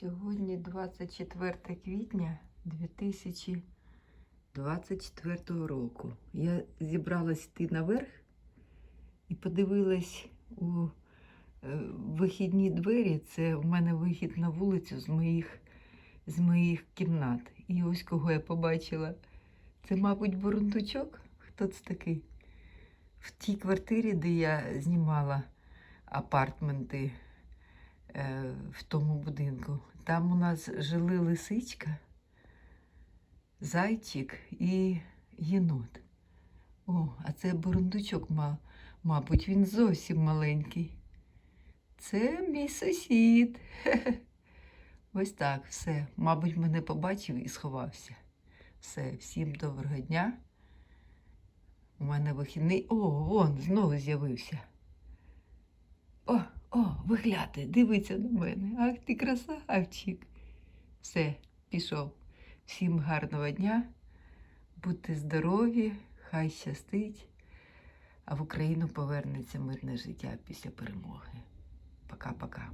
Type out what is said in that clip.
Сьогодні 24 квітня 2024 року. Я зібралась йти наверх і подивилась у е, вихідні двері. Це в мене вихід на вулицю з моїх, з моїх кімнат. І ось кого я побачила. Це, мабуть, бурундучок. Хто це такий? В тій квартирі, де я знімала апартменти в тому будинку. Там у нас жили лисичка, зайчик і єнот. О, а це бурундучок, мабуть, він зовсім маленький. Це мій сусід. Ось так, все. Мабуть, мене побачив і сховався. Все, всім доброго дня. У мене вихідний. О, вон, знову з'явився. О, вигляди, дивиться на мене. Ах ти красавчик. Все, пішов. Всім гарного дня. Будьте здорові, хай щастить, а в Україну повернеться мирне життя після перемоги. Пока-пока.